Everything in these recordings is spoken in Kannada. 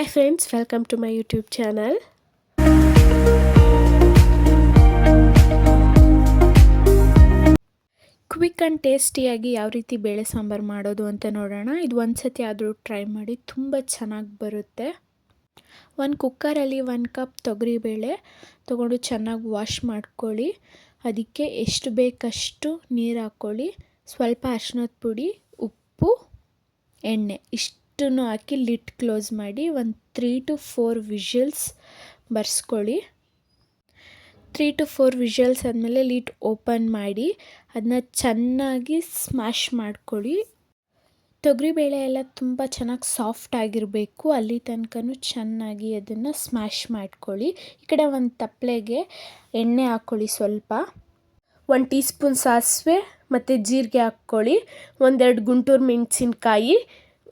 Hi friends welcome to my YouTube channel quick and ಟೇಸ್ಟಿಯಾಗಿ ಯಾವ ರೀತಿ ಬೇಳೆ ಸಾಂಬಾರು ಮಾಡೋದು ಅಂತ ನೋಡೋಣ. ಇದು ಒಂದು ಸತಿ ಆದರೂ ಟ್ರೈ ಮಾಡಿ ತುಂಬ ಚೆನ್ನಾಗಿ ಬರುತ್ತೆ. ಒಂದು ಕುಕ್ಕರಲ್ಲಿ ಒಂದು ಕಪ್ ತೊಗರಿಬೇಳೆ ತೊಗೊಂಡು ಚೆನ್ನಾಗಿ ವಾಶ್ ಮಾಡ್ಕೊಳ್ಳಿ. ಅದಕ್ಕೆ ಎಷ್ಟು ಬೇಕಷ್ಟು ನೀರು ಹಾಕ್ಕೊಳ್ಳಿ ಸ್ವಲ್ಪ ಅರ್ಶಿನದ ಪುಡಿ, ಉಪ್ಪು, ಎಣ್ಣೆ. ಇಷ್ಟನ್ನು ಹಾಕಿ ಲಿಟ್ ಕ್ಲೋಸ್ ಮಾಡಿ ಒಂದು ತ್ರೀ ಟು ಫೋರ್ ವಿಷಲ್ಸ್ ಬರ್ಸ್ಕೊಳ್ಳಿ. ತ್ರೀ ಟು ಫೋರ್ ವಿಷಲ್ಸ್ ಆದಮೇಲೆ ಲಿಟ್ ಓಪನ್ ಮಾಡಿ ಅದನ್ನ ಚೆನ್ನಾಗಿ ಸ್ಮ್ಯಾಶ್ ಮಾಡ್ಕೊಳ್ಳಿ. ತೊಗರಿಬೇಳೆ ಎಲ್ಲ ತುಂಬ ಚೆನ್ನಾಗಿ ಸಾಫ್ಟ್ ಆಗಿರಬೇಕು, ಅಲ್ಲಿ ತನಕನೂ ಚೆನ್ನಾಗಿ ಅದನ್ನು ಸ್ಮ್ಯಾಶ್ ಮಾಡ್ಕೊಳ್ಳಿ. ಈ ಕಡೆ ಒಂದು ತಪ್ಪಲೆಗೆ ಎಣ್ಣೆ ಹಾಕ್ಕೊಳ್ಳಿ ಸ್ವಲ್ಪ. ಒಂದು ಟೀ ಸ್ಪೂನ್ ಸಾಸಿವೆ ಮತ್ತು ಜೀರಿಗೆ ಹಾಕ್ಕೊಳ್ಳಿ. ಒಂದೆರಡು ಗುಂಟೂರು ಮೆಣಸಿನ್ಕಾಯಿ.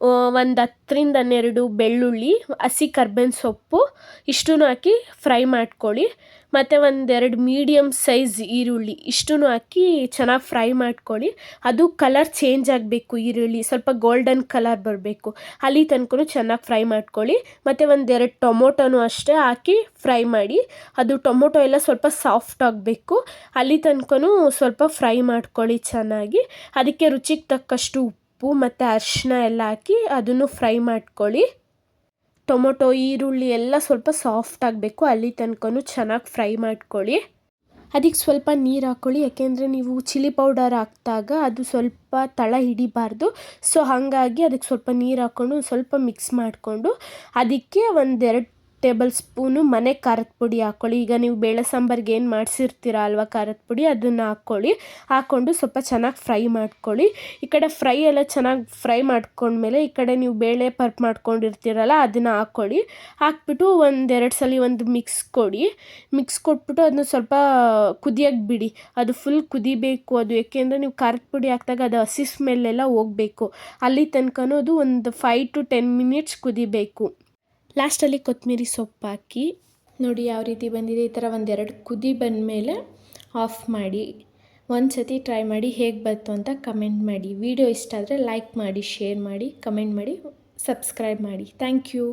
ಒಂದು ಹತ್ತರಿಂದ ಹನ್ನೆರಡು ಬೆಳ್ಳುಳ್ಳಿ, ಹಸಿ ಕರ್ಬೇವಿನ ಸೊಪ್ಪು ಇಷ್ಟೂ ಹಾಕಿ ಫ್ರೈ ಮಾಡ್ಕೊಳ್ಳಿ. ಮತ್ತು ಒಂದೆರಡು ಮೀಡಿಯಮ್ ಸೈಜ್ ಈರುಳ್ಳಿ ಇಷ್ಟೂ ಹಾಕಿ ಚೆನ್ನಾಗಿ ಫ್ರೈ ಮಾಡ್ಕೊಳ್ಳಿ. ಅದು ಕಲರ್ ಚೇಂಜ್ ಆಗಬೇಕು ಈರುಳ್ಳಿ, ಸ್ವಲ್ಪ ಗೋಲ್ಡನ್ ಕಲರ್ ಬರಬೇಕು. ಅಲ್ಲಿ ತನಕ ಚೆನ್ನಾಗಿ ಫ್ರೈ ಮಾಡ್ಕೊಳ್ಳಿ. ಮತ್ತು ಒಂದೆರಡು ಟೊಮೊಟೊನೂ ಅಷ್ಟೇ ಹಾಕಿ ಫ್ರೈ ಮಾಡಿ. ಅದು ಟೊಮೊಟೊ ಎಲ್ಲ ಸ್ವಲ್ಪ ಸಾಫ್ಟ್ ಆಗಬೇಕು. ಅಲ್ಲಿ ತನಕನೂ ಸ್ವಲ್ಪ ಫ್ರೈ ಮಾಡ್ಕೊಳ್ಳಿ ಚೆನ್ನಾಗಿ. ಅದಕ್ಕೆ ರುಚಿಗೆ ತಕ್ಕಷ್ಟು ಮತ್ತು ಅರಿಶಿನ ಎಲ್ಲ ಹಾಕಿ ಅದನ್ನು ಫ್ರೈ ಮಾಡ್ಕೊಳ್ಳಿ. ಟೊಮೊಟೊ, ಈರುಳ್ಳಿ ಎಲ್ಲ ಸ್ವಲ್ಪ ಸಾಫ್ಟ್ ಆಗಬೇಕು. ಅಲ್ಲಿ ತನಕನೂ ಚೆನ್ನಾಗಿ ಫ್ರೈ ಮಾಡ್ಕೊಳ್ಳಿ. ಅದಕ್ಕೆ ಸ್ವಲ್ಪ ನೀರು ಹಾಕ್ಕೊಳ್ಳಿ ಯಾಕೆಂದರೆ ನೀವು ಚಿಲ್ಲಿ ಪೌಡರ್ ಹಾಕಿದಾಗ ಅದು ಸ್ವಲ್ಪ ತಳ ಹಿಡಿಬಾರ್ದು. ಸೊ, ಹಾಗಾಗಿ ಅದಕ್ಕೆ ಸ್ವಲ್ಪ ನೀರು ಹಾಕ್ಕೊಂಡು ಸ್ವಲ್ಪ ಮಿಕ್ಸ್ ಮಾಡಿಕೊಂಡು ಅದಕ್ಕೆ ಒಂದೆರಡು ಟೇಬಲ್ ಸ್ಪೂನು ಮನೆ ಖಾರದ ಪುಡಿ ಹಾಕ್ಕೊಳ್ಳಿ ಈಗ ನೀವು ಬೇಳೆ ಸಾಂಬಾರ್ಗೆ ಏನು ಮಾಡಿಸಿರ್ತೀರ ಅಲ್ವಾ ಖಾರದ ಪುಡಿ, ಅದನ್ನು ಹಾಕ್ಕೊಳ್ಳಿ ಹಾಕ್ಕೊಂಡು ಸ್ವಲ್ಪ ಚೆನ್ನಾಗಿ ಫ್ರೈ ಮಾಡ್ಕೊಳ್ಳಿ. ಈ ಕಡೆ ಫ್ರೈ ಎಲ್ಲ ಚೆನ್ನಾಗಿ ಫ್ರೈ ಮಾಡ್ಕೊಂಡ್ಮೇಲೆ ಈ ಕಡೆ ನೀವು ಬೇಳೆ ಪರ್ಪ್ ಮಾಡ್ಕೊಂಡಿರ್ತೀರಲ್ಲ, ಅದನ್ನು ಹಾಕ್ಕೊಳ್ಳಿ ಹಾಕ್ಬಿಟ್ಟು ಒಂದೆರಡು ಸಲ ಒಂದು ಮಿಕ್ಸ್ ಕೊಡಿ. ಮಿಕ್ಸ್ ಕೊಟ್ಬಿಟ್ಟು ಅದನ್ನ ಸ್ವಲ್ಪ ಕುದಿಯೋಕ್ಕೆ ಬಿಡಿ. ಅದು ಫುಲ್ ಕುದಿಬೇಕು ಅದು. ಏಕೆಂದರೆ ನೀವು ಖಾರದ ಪುಡಿ ಹಾಕಿದಾಗ ಅದು ಹಸಿ ಸ್ಮೆಲ್ಲೆಲ್ಲ ಹೋಗಬೇಕು. ಅಲ್ಲಿ ತನಕನೂ ಅದು ಒಂದು ಫೈವ್ ಟು ಟೆನ್ ಮಿನಿಟ್ಸ್ ಕುದಿಬೇಕು. ಲಾಸ್ಟಲ್ಲಿ ಕೊತ್ತಂಬರಿ ಸೊಪ್ಪು ಹಾಕಿ ನೋಡಿ ಯಾವ ರೀತಿ ಬಂದಿದೆ ಈ ಥರ ಒಂದೆರಡು ಕುದಿ ಬಂದ ಮೇಲೆ ಆಫ್ ಮಾಡಿ ಒಂದು ಸತಿ ಟ್ರೈ ಮಾಡಿ ಹೇಗೆ ಬಂತು ಅಂತ ಕಮೆಂಟ್ ಮಾಡಿ. ವಿಡಿಯೋ ಇಷ್ಟ ಆದರೆ ಲೈಕ್ ಮಾಡಿ, ಶೇರ್ ಮಾಡಿ, ಕಮೆಂಟ್ ಮಾಡಿ, ಸಬ್ಸ್ಕ್ರೈಬ್ ಮಾಡಿ. Thank you.